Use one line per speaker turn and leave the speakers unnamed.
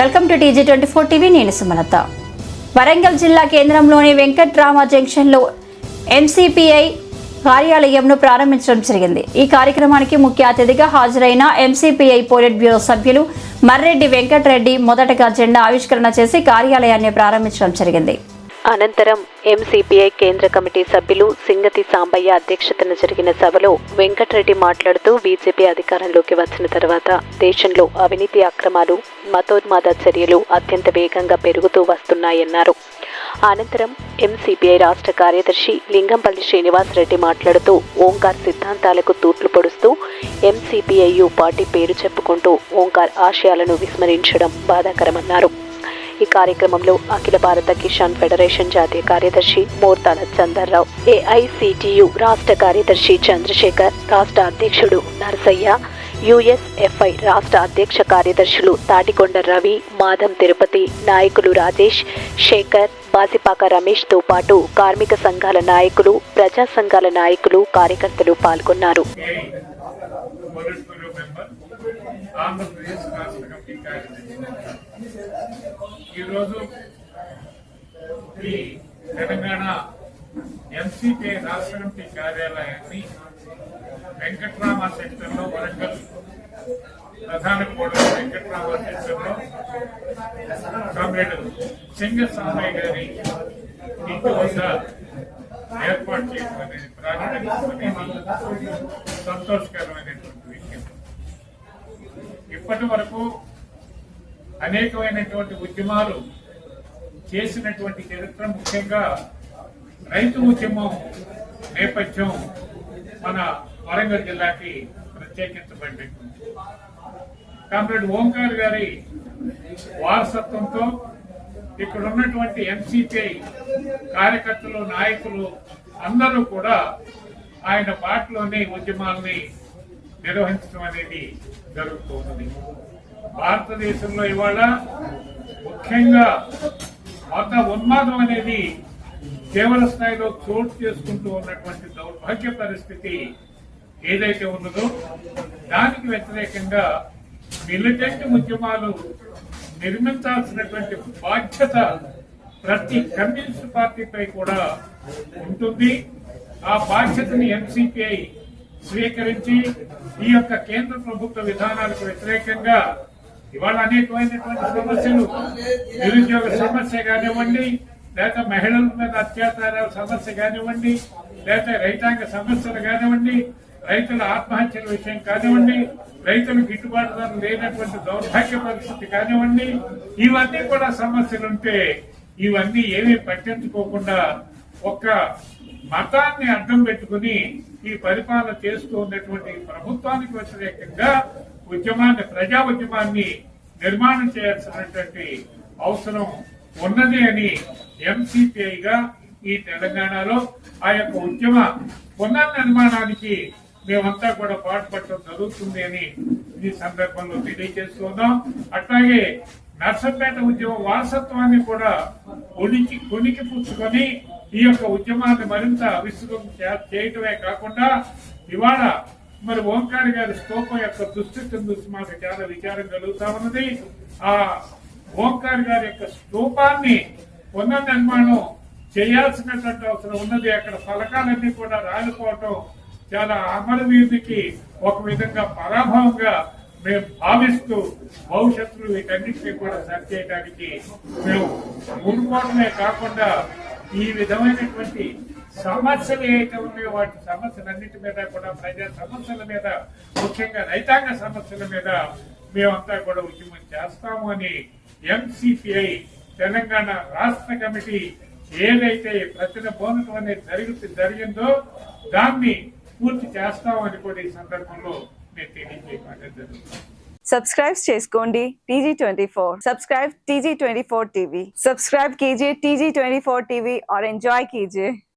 Welcome to TG twenty four TV నేను సుమలత. వరంగల్ జిల్లా కేంద్రంలోని వెంకట్రామ జంక్షన్లో ఎంసీపీఐ కార్యాలయంను ప్రారంభించడం జరిగింది. ఈ కార్యక్రమానికి ముఖ్య అతిథిగా హాజరైన ఎంసీపీఐ పోలిట్ బ్యూరో సభ్యులు మర్రెడ్డి వెంకటరెడ్డి మొదటగా జెండా ఆవిష్కరణ చేసి కార్యాలయాన్ని ప్రారంభించడం జరిగింది.
అనంతరం ఎంసీపీఐ కేంద్ర కమిటీ సభ్యులు సింగతి సాంబయ్య అధ్యక్షతన జరిగిన సభలో వెంకటరెడ్డి మాట్లాడుతూ బీజేపీ అధికారంలోకి వచ్చిన తర్వాత దేశంలో అవినీతి అక్రమాలు మతోన్మాద చర్యలు అత్యంత వేగంగా పెరుగుతూ వస్తున్నాయన్నారు. అనంతరం ఎంసీపీఐ రాష్ట్ర కార్యదర్శి లింగంపల్లి శ్రీనివాస్ రెడ్డి మాట్లాడుతూ ఓంకార్ సిద్ధాంతాలకు తూట్లు పొడుస్తూ ఎంసీపీఐయు పార్టీ పేరు చెప్పుకుంటూ ఓంకార్ ఆశయాలను విస్మరించడం బాధాకరమన్నారు. ఈ కార్యక్రమంలో అఖిల భారత కిసాన్ ఫెడరేషన్ జాతీయ కార్యదర్శి మోర్తాల చందర్రావు ఏఐసిటియు రాష్ట్ర కార్యదర్శి చంద్రశేఖర్ రాష్ట్ర అధ్యక్షుడు నరసయ్య యుఎస్ఎఫ్ఐ రాష్ట్ర అధ్యక్ష కార్యదర్శులు తాటికొండ రవి మాధం తిరుపతి నాయకులు రాజేష్ శేఖర్ బాసిపాక రమేష్తో పాటు కార్మిక సంఘాల నాయకులు ప్రజా సంఘాల నాయకులు కార్యకర్తలు పాల్గొన్నారు.
ఈరోజు ఈ తెలంగాణ ఎంసీపీ రాష్ట్ర కమిటీ కార్యాలయాన్ని వెంకట్రామ సెక్టర్లో వరంగల్ ప్రధాన కోడలు వెంకట్రామ సెక్టర్లో కామ్రేడ్ సింగస్వామయ్య గారి ఇంటి వద్ద ఏర్పాటు చేయడం అనేది ప్రారంభించడం అనేది సంతోషకరమైనటువంటి విషయం. ఇప్పటి వరకు అనేకమైనటువంటి ఉద్యమాలు చేసినటువంటి చరిత్ర ముఖ్యంగా రైతు ఉద్యమం నేపథ్యం మన వరంగల్ జిల్లాకి ప్రత్యేకించబడినటువంటి కామ్రేడ్ ఓంకార్ గారి వారసత్వంతో ఇక్కడ ఉన్నటువంటి ఎంసీపీఐ కార్యకర్తలు నాయకులు అందరూ కూడా ఆయన బాటలోనే ఉద్యమాల్ని నిర్వహించడం అనేది జరుగుతుంది భారతదేశంలో ఇవాళ ముఖ్యంగా మత ఉన్మాదం అనేది తీవ్ర స్థాయిలో చోటు చేసుకుంటూ ఉన్నటువంటి దౌర్భాగ్య పరిస్థితి ఏదైతే ఉన్నదో దానికి వ్యతిరేకంగా మిలిటెంట్ ఉద్యమాలు నిర్మించాల్సినటువంటి బాధ్యత ప్రతి కమ్యూనిస్ట్ పార్టీపై కూడా ఉంటుంది. ఆ బాధ్యతని ఎంసీపీఐ స్వీకరించి ఈ యొక్క కేంద్ర ప్రభుత్వ విధానాలకు వ్యతిరేకంగా ఇవాళ అనేకమైనటువంటి సమస్యలు నిరుద్యోగ సమస్య కానివ్వండి లేక మహిళల మీద అత్యాచారాల సమస్య కానివ్వండి లేక రైతాంగ సమస్యలు కానివ్వండి రైతుల ఆత్మహత్యల విషయం కానివ్వండి రైతులు గిట్టుబాటు ధర లేనటువంటి దౌర్భాగ్య పరిస్థితి కానివ్వండి ఇవన్నీ కూడా సమస్యలుంటే ఇవన్నీ ఏమీ పట్టించుకోకుండా ఒక్క మతాన్ని అడ్డం పెట్టుకుని ఈ పరిపాలన చేస్తూ ఉన్నటువంటి ప్రభుత్వానికి వ్యతిరేకంగా ఉద్యమాన్ని ప్రజా ఉద్యమాన్ని నిర్మాణం చేయాల్సినటువంటి అవసరం ఉన్నది అని ఎంసీపీఐగా ఈ తెలంగాణలో ఆ యొక్క ఉద్యమ పునర్నిర్మాణానికి మేమంతా కూడా పాటుపడటం జరుగుతుంది అని ఈ సందర్భంలో తెలియజేస్తున్నాం అట్లాగే నర్సంపేట ఉద్యమ వారసత్వాన్ని కూడా ఉనికి కొనికి పుచ్చుకొని ఈ యొక్క ఉద్యమాన్ని మరింత విస్తృతం చేయటమే కాకుండా ఇవాళ మరి ఓంకారి గారి స్తూపం యొక్క దుస్థితిని చూసి మాకు చాలా విచారం కలుగుతా ఉన్నది. ఆ ఓంకారి గారి యొక్క స్తూపాన్ని పునర్నిర్మాణం చేయాల్సినటువంటి అవసరం ఉన్నది. అక్కడ ఫలకాలన్నీ కూడా రాలిపోవటం చాలా అమరవీధికి ఒక విధంగా పరాభవంగా మేము భావిస్తూ భవిష్యత్తులో వీటన్నిటినీ కూడా సరి చేయడానికి మేము ముందుకోవడమే కాకుండా ఈ విధమైనటువంటి సమస్యలు ఏవైతే ఉన్నాయో వాటి సమస్యలన్నిటి మీద కూడా ప్రజా సమస్యల మీద ముఖ్యంగా రైతాంగ సమస్యల మీద మేమంతా కూడా ఉద్యమం చేస్తాము అని ఎంసిపిఐ తెలంగాణ రాష్ట్ర కమిటీ ఏదైతే ప్రతిన బోనటం అనేది జరిగిందో దాన్ని పూర్తి చేస్తామని కూడా ఈ సందర్భంలో నేను తెలియజేయడం జరుగుతుంది.
सब्सक्राइब చేసుకోండి TG 24 subscribe TG 24 TV subscribe कीजिए टीजी 24 टीवी और एंजॉय कीजिए